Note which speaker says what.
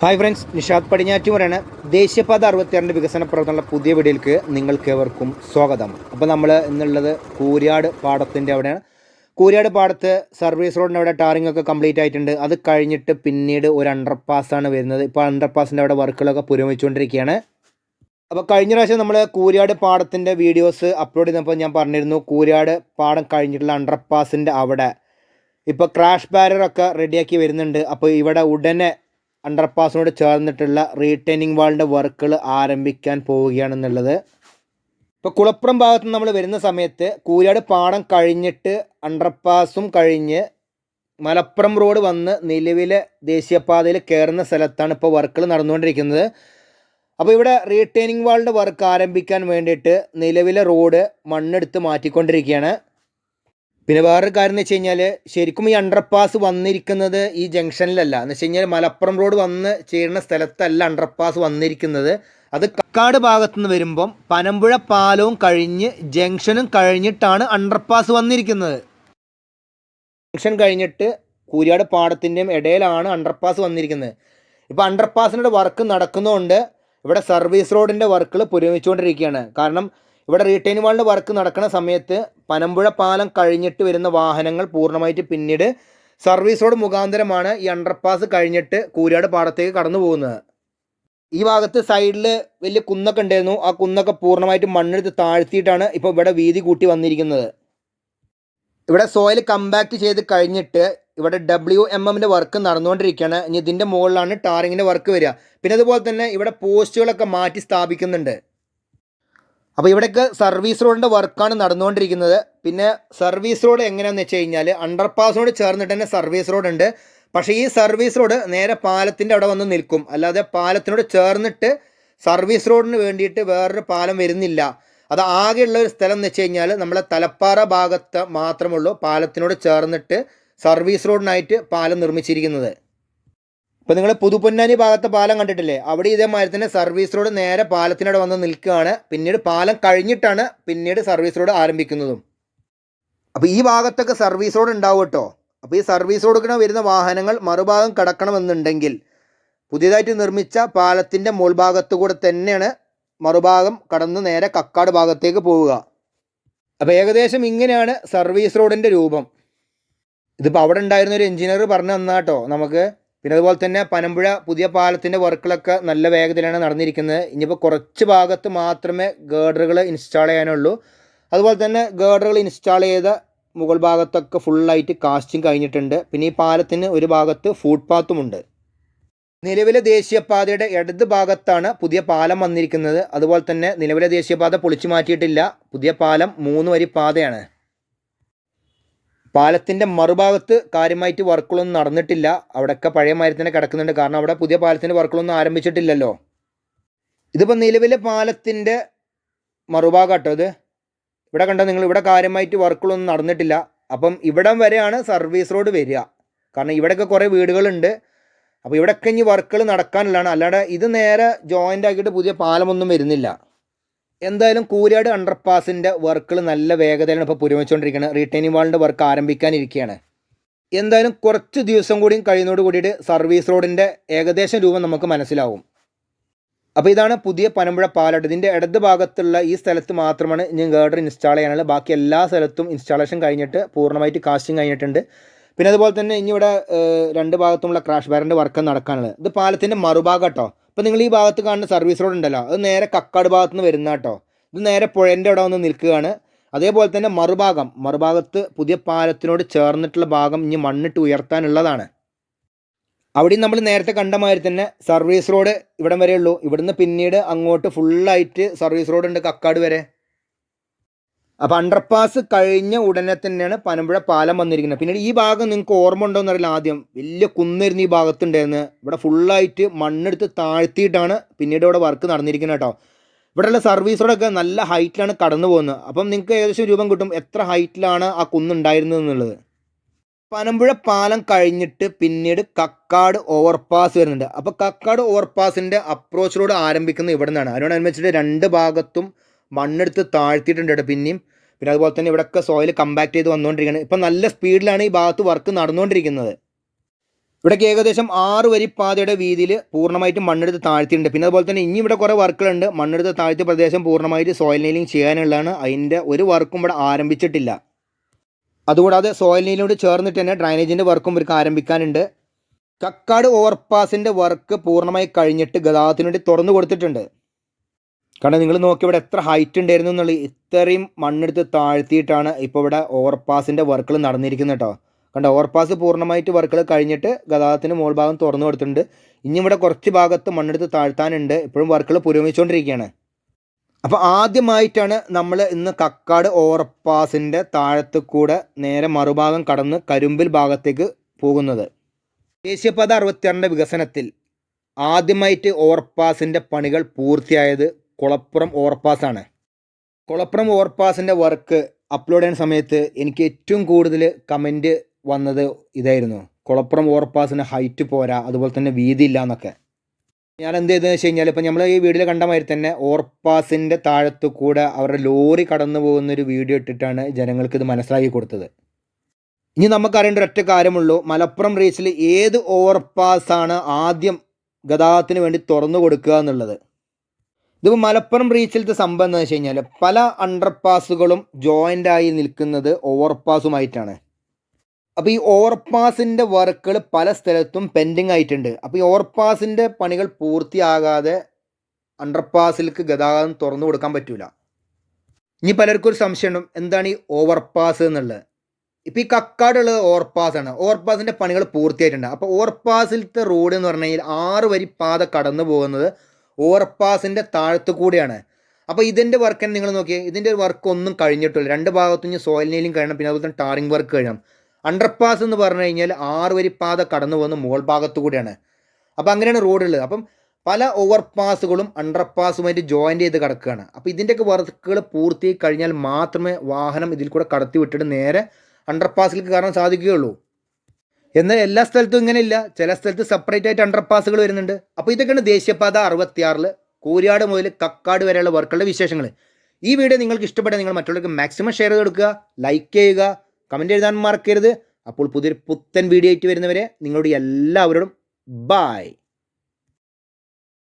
Speaker 1: Hi friends Nishad പടിഞ്ഞാറ്റുമുറാണ് ദേശീയപാത അറുപത്തിയാറിന്റെ വികസന പ്രവർത്തനങ്ങളുടെ പുതിയ വീഡിയോയിലേക്ക് നിങ്ങൾക്ക് ഏവർക്കും സ്വാഗതം. അപ്പോൾ നമ്മൾ ഇന്നുള്ളത് കൂരിയാട് പാടത്തിന്റെ അവിടെയാണ്. കൂരിയാട് പാടത്ത് സർവീസ് റോഡിന്റെ അവിടെ ടാറിംഗ് ഒക്കെ കംപ്ലീറ്റ് ആയിട്ടുണ്ട്. അത് കഴിഞ്ഞിട്ട് പിന്നീട് ഒരു അണ്ടർപാസ് ആണ് വരുന്നത്. ഇപ്പോൾ അണ്ടർപാസിന്റെ അവിടെ വർക്കുകളൊക്കെ പുരോഗമിച്ചുകൊണ്ടിരിക്കുകയാണ്. അപ്പോൾ കഴിഞ്ഞ പ്രാവശ്യം നമ്മൾ കൂരിയാട് പാടത്തിന്റെ വീഡിയോസ് അപ്ലോഡ് ചെയ്തപ്പോൾ ഞാൻ പറഞ്ഞിരുന്നു കൂരിയാട് പാടം കഴിഞ്ഞിട്ടുള്ള അണ്ടർപാസിന്റെ അവിടെ ഇപ്പോൾ ക്രാഷ് ബാരറൊക്കെ റെഡിയാക്കി വരുന്നുണ്ട്. അപ്പോൾ ഇവിടെ ഉടനെ അണ്ടർപാസിനോട് ചേർന്നിട്ടുള്ള റീറ്റൈനിങ് വാളിന്റെ വർക്കുകൾ ആരംഭിക്കാൻ പോവുകയാണെന്നുള്ളത്. ഇപ്പോൾ കുളപ്പുറം ഭാഗത്ത് നമ്മൾ വരുന്ന സമയത്ത് കൂരാട് പാടം കഴിഞ്ഞിട്ട് അണ്ടർപാസും കഴിഞ്ഞ് മലപ്പുറം റോഡ് വന്ന് നിലവിലെ ദേശീയപാതയിൽ കയറുന്ന സ്ഥലത്താണ് ഇപ്പോൾ വർക്കുകൾ നടന്നുകൊണ്ടിരിക്കുന്നത്. അപ്പോൾ ഇവിടെ റീറ്റൈനിങ് വാളിന്റെ വർക്ക് ആരംഭിക്കാൻ വേണ്ടിയിട്ട് നിലവിലെ റോഡ് മണ്ണെടുത്ത് മാറ്റിക്കൊണ്ടിരിക്കുകയാണ്. പിന്നെ വേറൊരു കാര്യം എന്ന് വെച്ച് കഴിഞ്ഞാൽ ശരിക്കും ഈ അണ്ടർപാസ് വന്നിരിക്കുന്നത് ഈ ജംഗ്ഷനിലല്ല. എന്ന് വെച്ച് കഴിഞ്ഞാൽ മലപ്പുറം റോഡ് വന്ന് ചേരുന്ന സ്ഥലത്തല്ല അണ്ടർപാസ് വന്നിരിക്കുന്നത്. അത് കക്കാട് ഭാഗത്തുനിന്ന് വരുമ്പം പനമ്പുഴ പാലവും കഴിഞ്ഞ് ജംഗ്ഷനും കഴിഞ്ഞിട്ടാണ് അണ്ടർപാസ് വന്നിരിക്കുന്നത്. ജംഗ്ഷൻ കഴിഞ്ഞിട്ട് കൂരിയാട് പാടത്തിന്റെയും ഇടയിലാണ് അണ്ടർപാസ് വന്നിരിക്കുന്നത്. ഇപ്പോൾ അണ്ടർപാസിന്റെ വർക്ക് നടക്കുന്നതുകൊണ്ട് ഇവിടെ സർവീസ് റോഡിന്റെ വർക്കുകൾ പുരോഗമിച്ചുകൊണ്ടിരിക്കുകയാണ്. കാരണം ഇവിടെ റീറ്റെയിൻ വാളിന്റെ വർക്ക് നടക്കുന്ന സമയത്ത് പനമ്പുഴ പാലം കഴിഞ്ഞിട്ട് വരുന്ന വാഹനങ്ങൾ പൂർണമായിട്ട് പിന്നീട് സർവീസ് റോഡ് മുഖാന്തരമാണ് ഈ അണ്ടർപാസ് കഴിഞ്ഞിട്ട് കൂരാട് പാടത്തേക്ക് കടന്നു പോകുന്നത്. ഈ ഭാഗത്ത് സൈഡിൽ വലിയ കുന്നൊക്കെ ഉണ്ടായിരുന്നു. ആ കുന്നൊക്കെ പൂർണമായിട്ട് മണ്ണെടുത്ത് താഴ്ത്തിയിട്ടാണ് ഇപ്പോൾ ഇവിടെ വീതി കൂട്ടി വന്നിരിക്കുന്നത്. ഇവിടെ സോയിൽ കമ്പാക്ട് ചെയ്ത് കഴിഞ്ഞിട്ട് ഇവിടെ ഡബ്ല്യു എം എമ്മിന്റെ വർക്ക് നടന്നുകൊണ്ടിരിക്കുകയാണ്. ഇനി ഇതിന്റെ മുകളിലാണ് ടാറിങ്ങിന്റെ വർക്ക് വരിക. പിന്നെ അതുപോലെ തന്നെ ഇവിടെ പോസ്റ്റുകളൊക്കെ മാറ്റി സ്ഥാപിക്കുന്നുണ്ട്. അപ്പോൾ ഇവിടേക്ക് സർവീസ് റോഡിന്റെ വർക്കാണ് നടന്നുകൊണ്ടിരിക്കുന്നത്. പിന്നെ സർവീസ് റോഡ് എങ്ങനെയാണെന്ന് വെച്ച് കഴിഞ്ഞാൽ അണ്ടർപാസിനോട് ചേർന്നിട്ട് തന്നെ സർവീസ് റോഡ് ഉണ്ട്. പക്ഷേ ഈ സർവീസ് റോഡ് നേരെ പാലത്തിന്റെ അവിടെ വന്ന് നിൽക്കും. അല്ലാതെ പാലത്തിനോട് ചേർന്നിട്ട് സർവീസ് റോഡിന് വേണ്ടിയിട്ട് വേറൊരു പാലം വരുന്നില്ല. അത് ആകെയുള്ള ഒരു സ്ഥലം എന്ന് വെച്ച് കഴിഞ്ഞാൽ നമ്മളെ തലപ്പാറ ഭാഗത്ത് മാത്രമുള്ളൂ പാലത്തിനോട് ചേർന്നിട്ട് സർവീസ് റോഡിനായിട്ട് പാലം നിർമ്മിച്ചിരിക്കുന്നത്. ഇപ്പോൾ നിങ്ങൾ പുതുപൊന്നാനി ഭാഗത്തെ പാലം കണ്ടിട്ടില്ലേ? അവിടെ ഇതേമാതിരി തന്നെ സർവീസ് റോഡ് നേരെ പാലത്തിനോട് വന്ന് നിൽക്കുകയാണ്. പിന്നീട് പാലം കഴിഞ്ഞിട്ടാണ് പിന്നീട് സർവീസ് റോഡ് ആരംഭിക്കുന്നതും. അപ്പോൾ ഈ ഭാഗത്തൊക്കെ സർവീസ് റോഡ് ഉണ്ടാവും കേട്ടോ. അപ്പോൾ ഈ സർവീസ് റോഡിന് വരുന്ന വാഹനങ്ങൾ മറുഭാഗം കടക്കണമെന്നുണ്ടെങ്കിൽ പുതിയതായിട്ട് നിർമ്മിച്ച പാലത്തിന്റെ മുൾഭാഗത്തു കൂടെ തന്നെയാണ് മറുഭാഗം കടന്ന് നേരെ കക്കാട് ഭാഗത്തേക്ക് പോവുക. അപ്പോൾ ഏകദേശം ഇങ്ങനെയാണ് സർവീസ് റോഡിന്റെ രൂപം. ഇതിപ്പോൾ അവിടെ ഉണ്ടായിരുന്ന ഒരു എഞ്ചിനീയർ പറഞ്ഞു തന്നാട്ടോ നമുക്ക് പിന്നെ അതുപോലെ തന്നെ പനമ്പുഴ പുതിയ പാലത്തിന്റെ വർക്കുകളൊക്കെ നല്ല വേഗത്തിലാണ് നടന്നിരിക്കുന്നത്. ഇനിയിപ്പോൾ കുറച്ച് ഭാഗത്ത് മാത്രമേ ഗേഡറുകൾ ഇൻസ്റ്റാൾ ചെയ്യാനുള്ളൂ. അതുപോലെ തന്നെ ഗേഡറുകൾ ഇൻസ്റ്റാൾ ചെയ്ത മുകൾ ഭാഗത്തൊക്കെ ഫുള്ളായിട്ട് കാസ്റ്റിംഗ് കഴിഞ്ഞിട്ടുണ്ട്. പിന്നെ ഈ പാലത്തിന് ഒരു ഭാഗത്ത് ഫുട്പാത്തുമുണ്ട് പാത്തുമുണ്ട് നിലവിലെ ദേശീയപാതയുടെ ഇടത് ഭാഗത്താണ് പുതിയ പാലം വന്നിരിക്കുന്നത്. അതുപോലെ തന്നെ നിലവിലെ ദേശീയപാത പൊളിച്ചു മാറ്റിയിട്ടില്ല. പുതിയ പാലം മൂന്ന് വരി പാതയാണ്. പാലത്തിന്റെ മറുഭാഗത്ത് കാര്യമായിട്ട് വർക്കുകളൊന്നും നടന്നിട്ടില്ല. അവിടെയൊക്കെ പഴയ മാതിരി തന്നെ കിടക്കുന്നുണ്ട്. കാരണം അവിടെ പുതിയ പാലത്തിന്റെ വർക്കുകളൊന്നും ആരംഭിച്ചിട്ടില്ലല്ലോ. ഇതിപ്പോൾ നിലവിലെ പാലത്തിന്റെ മറുഭാഗം കേട്ടോ ഇത്. ഇവിടെ കണ്ടോ നിങ്ങൾ? ഇവിടെ കാര്യമായിട്ട് വർക്കുകളൊന്നും നടന്നിട്ടില്ല. അപ്പം ഇവിടം വരെയാണ് സർവീസ് റോഡ് വരിക. കാരണം ഇവിടെയൊക്കെ കുറേ വീടുകളുണ്ട്. അപ്പോൾ ഇവിടെയൊക്കെ ഇനി വർക്കുകൾ നടക്കാനുള്ളതാണ്. അല്ലാതെ ഇത് നേരെ ജോയിന്റ് ആക്കിയിട്ട് പുതിയ പാലമൊന്നും വരുന്നില്ല. എന്തായാലും കൂരിയാട് അണ്ടർപാസിന്റെ വർക്കുകൾ നല്ല വേഗതയിലാണ് ഇപ്പോൾ പുരോഗമിച്ചുകൊണ്ടിരിക്കുന്നത് റീറ്റൈനിങ് വാളിന്റെ വർക്ക് ആരംഭിക്കാനിരിക്കുകയാണ് എന്തായാലും കുറച്ച് ദിവസം കൂടിയും കഴിയുന്നതോട് കൂടിയിട്ട് സർവീസ് റോഡിന്റെ ഏകദേശം രൂപം നമുക്ക് മനസ്സിലാവും. അപ്പോൾ ഇതാണ് പുതിയ പനമ്പുഴ പാലട്ട്. ഇതിന്റെ ഇടത് ഭാഗത്തുള്ള ഈ സ്ഥലത്ത് മാത്രമാണ് ഇനി ഗേഡർ ഇൻസ്റ്റാൾ ചെയ്യാനുള്ളത്. ബാക്കി എല്ലാ സ്ഥലത്തും ഇൻസ്റ്റാളേഷൻ കഴിഞ്ഞിട്ട് പൂർണമായിട്ട് കാസ്റ്റിംഗ് കഴിഞ്ഞിട്ടുണ്ട്. പിന്നെ അതുപോലെ തന്നെ ഇനി ഇവിടെ രണ്ട് ഭാഗത്തുമുള്ള ക്രാഷ് ബാറിന്റെ വർക്ക് നടക്കാനുള്ളത്. ഇത് പാലത്തിന്റെ മറുഭാഗം കേട്ടോ. അപ്പോൾ നിങ്ങൾ ഈ ഭാഗത്ത് കാണുന്ന സർവീസ് റോഡ് ഉണ്ടല്ലോ. അത് നേരെ കക്കാട് ഭാഗത്ത് നിന്ന് വരുന്ന കേട്ടോ. ഇത് നേരെ പുഴന്റെ അവിടെ വന്ന് നിൽക്കുകയാണ്. അതേപോലെ തന്നെ മറുഭാഗം മറുഭാഗത്ത് പുതിയ പാലത്തിനോട് ചേർന്നിട്ടുള്ള ഭാഗം ഇനി മണ്ണിട്ട് ഉയർത്താനുള്ളതാണ്. അവിടെയും നമ്മൾ നേരത്തെ കണ്ട മാതിരി തന്നെ സർവീസ് റോഡ് ഇവിടം വരെയുള്ളൂ. ഇവിടുന്ന് പിന്നീട് അങ്ങോട്ട് ഫുള്ളായിട്ട് സർവീസ് റോഡ് ഉണ്ട് കക്കാട് വരെ. അപ്പോൾ അണ്ടർപാസ് കഴിഞ്ഞ ഉടനെ തന്നെയാണ് പനമ്പുഴ പാലം വന്നിരിക്കുന്നത്. പിന്നീട് ഈ ഭാഗം നിങ്ങൾക്ക് ഓർമ്മ ഉണ്ടോ എന്നറിയില്ല ആദ്യം. വലിയ കുന്നിരുന്ന് ഈ ഭാഗത്തുണ്ടായിരുന്നു. ഇവിടെ ഫുള്ളായിട്ട് മണ്ണെടുത്ത് താഴ്ത്തിയിട്ടാണ് പിന്നീട് ഇവിടെ വർക്ക് നടന്നിരിക്കുന്നത് കേട്ടോ. ഇവിടെയുള്ള സർവീസ് നല്ല ഹൈറ്റിലാണ് കടന്നു പോകുന്നത്. അപ്പം നിങ്ങൾക്ക് ഏകദേശം രൂപം കിട്ടും എത്ര ഹൈറ്റിലാണ് ആ കുന്നുണ്ടായിരുന്നത് എന്നുള്ളത്. പനമ്പുഴ പാലം കഴിഞ്ഞിട്ട് പിന്നീട് കക്കാട് ഓവർപാസ് വരുന്നുണ്ട്. അപ്പോൾ കക്കാട് ഓവർപാസിന്റെ അപ്രോച്ച് റോഡ് ആരംഭിക്കുന്നത് ഇവിടെ നിന്നാണ് അതിനോടനുബന്ധിച്ചിട്ട് രണ്ട് ഭാഗത്തും മണ്ണെടുത്ത് താഴ്ത്തിയിട്ടുണ്ട് കേട്ടോ പിന്നെയും. പിന്നെ അതുപോലെ തന്നെ ഇവിടെയൊക്കെ സോയിൽ കമ്പാക്ട് ചെയ്ത് വന്നുകൊണ്ടിരിക്കുകയാണ് ഇപ്പം നല്ല സ്പീഡിലാണ് ഈ ഭാഗത്ത് വർക്ക് നടന്നുകൊണ്ടിരിക്കുന്നത് ഇവിടേക്ക് ഏകദേശം ആറ് വരി പാതയുടെ വീതിയിൽ പൂർണമായിട്ടും മണ്ണെടുത്ത് താഴ്ത്തിയിട്ടുണ്ട്. പിന്നെ അതുപോലെ തന്നെ ഇനി ഇവിടെ കുറേ വർക്കുകളുണ്ട് മണ്ണെടുത്ത് താഴ്ത്തിയ പ്രദേശം പൂർണമായിട്ട് സോയിൽ നെയിലിംഗ് ചെയ്യാനുള്ളതാണ്. അതിന്റെ ഒരു വർക്കും ഇവിടെ ആരംഭിച്ചിട്ടില്ല. അതുകൂടാതെ സോയിൽ നെയിലിനോട് ചേർന്നിട്ട് തന്നെ ഡ്രൈനേജിന്റെ വർക്കും ഇവർക്ക് ആരംഭിക്കാനുണ്ട്. കക്കാട് ഓവർപാസിന്റെ വർക്ക് പൂർണമായി കഴിഞ്ഞിട്ട് ഗതാഗതത്തിന് വേണ്ടി തുറന്നു കൊടുത്തിട്ടുണ്ട്. കാരണം നിങ്ങൾ നോക്കി ഇവിടെ എത്ര ഹൈറ്റ് ഉണ്ടായിരുന്നു എന്നുള്ളത് ഇത്രയും മണ്ണെടുത്ത് താഴ്ത്തിയിട്ടാണ് ഇപ്പോൾ ഇവിടെ ഓവർപാസിന്റെ വർക്കുകൾ നടന്നിരിക്കുന്നത് കേട്ടോ. കണ്ട ഓവർപാസ് പൂർണമായിട്ട് വർക്കുകൾ കഴിഞ്ഞിട്ട് ഗതാഗതത്തിന് മുകൾ ഭാഗം തുറന്നു കൊടുത്തിട്ടുണ്ട്. ഇനി ഇവിടെ കുറച്ച് ഭാഗത്ത് മണ്ണെടുത്ത് താഴ്ത്താനുണ്ട്. ഇപ്പോഴും വർക്കുകൾ പുരോഗമിച്ചുകൊണ്ടിരിക്കുകയാണ്. അപ്പോൾ ആദ്യമായിട്ടാണ് നമ്മൾ ഇന്ന് കക്കാട് ഓവർപാസിന്റെ താഴത്ത് കൂടെ നേരെ മറുഭാഗം കടന്ന് കരുമ്പിൽ ഭാഗത്തേക്ക് പോകുന്നത്. ദേശീയപാത അറുപത്തിയാറിന്റെ വികസനത്തിൽ ആദ്യമായിട്ട് ഓവർപാസിന്റെ പണികൾ പൂർത്തിയായത് കുളപ്പുറം ഓവർപാസാണ് കുളപ്പുറം ഓവർപാസിന്റെ വർക്ക് അപ്ലോഡ് ചെയ്യുന്ന സമയത്ത് എനിക്ക് ഏറ്റവും കൂടുതൽ കമന്റ് വന്നത് ഇതായിരുന്നു. കുളപ്പുറം ഓവർപാസിന് ഹൈറ്റ് പോരാ അതുപോലെ തന്നെ വീതി ഇല്ല എന്നൊക്കെ. ഞാൻ എന്ത് ചെയ്തതെന്ന് വെച്ച് കഴിഞ്ഞാൽ ഇപ്പം നമ്മൾ ഈ വീഡിയോ കണ്ട മാതിരി തന്നെ ഓവർപാസിന്റെ താഴത്തു കൂടെ അവരുടെ ലോറി കടന്നു പോകുന്നൊരു വീഡിയോ ഇട്ടിട്ടാണ് ജനങ്ങൾക്ക് ഇത് മനസ്സിലാക്കി കൊടുത്തത്. ഇനി നമുക്കറിയേണ്ട ഒരൊറ്റ കാര്യമുള്ളൂ മലപ്പുറം റീച്ചിൽ ഏത് ഓവർപാസാണ് ആദ്യം ഗതാഗതത്തിന് വേണ്ടി തുറന്നു കൊടുക്കുക എന്നുള്ളത്. ഇതിപ്പോൾ മലപ്പുറം റീച്ചിലത്തെ സംഭവം എന്ന് വെച്ച് കഴിഞ്ഞാൽ പല അണ്ടർപാസുകളും ജോയിന്റ് ആയി നിൽക്കുന്നത് ഓവർപാസുമായിട്ടാണ് അപ്പോൾ ഈ ഓവർപാസിന്റെ വർക്കുകൾ പല സ്ഥലത്തും പെൻഡിങ് ആയിട്ടുണ്ട്. അപ്പോൾ ഈ ഓവർപാസിന്റെ പണികൾ പൂർത്തിയാകാതെ അണ്ടർപാസിലേക്ക് ഗതാഗതം തുറന്നു കൊടുക്കാൻ പറ്റൂല. ഇനി പലർക്കും ഒരു സംശയമുണ്ട്. എന്താണ് ഈ ഓവർപാസ് എന്നുള്ളത്? ഇപ്പോൾ ഈ കക്കാടുള്ളത് ഓവർപാസാണ് ഓവർപാസിന്റെ പണികൾ പൂർത്തിയായിട്ടുണ്ട്. അപ്പോൾ ഓവർപാസിലത്തെ റോഡ് എന്ന് പറഞ്ഞു കഴിഞ്ഞാൽ ആറ് വരി പാത കടന്നു പോകുന്നത് ഓവർപാസിന്റെ താഴത്തു കൂടിയാണ്. അപ്പോൾ ഇതിന്റെ വർക്ക് നിങ്ങൾ നോക്കിയേ. ഇതിന്റെ വർക്ക് ഒന്നും കഴിഞ്ഞിട്ടില്ല. രണ്ട് ഭാഗത്തു നിന്ന് സോയിൽ നെയിലും കഴിയണം പിന്നെ അതുപോലെ തന്നെ ടാറിംഗ് വർക്ക് കഴിയണം. അണ്ടർപാസ് എന്ന് പറഞ്ഞു കഴിഞ്ഞാൽ ആറ് വരി പാത കടന്നു പോകുന്ന മുകൾ ഭാഗത്തു കൂടിയാണ്. അപ്പോൾ അങ്ങനെയാണ് റോഡുള്ളത് അപ്പം പല ഓവർപാസുകളും അണ്ടർപാസുമായിട്ട് ജോയിന്റ് ചെയ്ത് കിടക്കുകയാണ്. അപ്പോൾ ഇതിന്റെയൊക്കെ വർക്കുകൾ പൂർത്തി കഴിഞ്ഞാൽ മാത്രമേ വാഹനം ഇതിൽ കൂടെ കടത്തി വിട്ടിട്ട് നേരെ അണ്ടർപാസിലേക്ക് കയറാൻ സാധിക്കുകയുള്ളൂ. എന്നാൽ എല്ലാ സ്ഥലത്തും ഇങ്ങനെ ഇല്ല ചില സ്ഥലത്ത് സെപ്പറേറ്റ് ആയിട്ട് അണ്ടർപാസുകൾ വരുന്നുണ്ട്. അപ്പോൾ ഇതൊക്കെയാണ് ദേശീയപാത അറുപത്തിയാറിൽ കൂരിയാട് മുതൽ കക്കാട് വരെയുള്ള വർക്കുകളുടെ വിശേഷങ്ങൾ ഈ വീഡിയോ നിങ്ങൾക്ക് ഇഷ്ടപ്പെട്ടാൽ നിങ്ങൾ മറ്റുള്ളവർക്ക് മാക്സിമം ഷെയർ ചെയ്ത് കൊടുക്കുക ലൈക്ക് ചെയ്യുക കമന്റ് എഴുതാൻ മറക്കരുത്. അപ്പോൾ പുതിയൊരു പുത്തൻ വീഡിയോ ആയിട്ട് വരുന്നവരെ നിങ്ങളോട് എല്ലാവരോടും ബായ്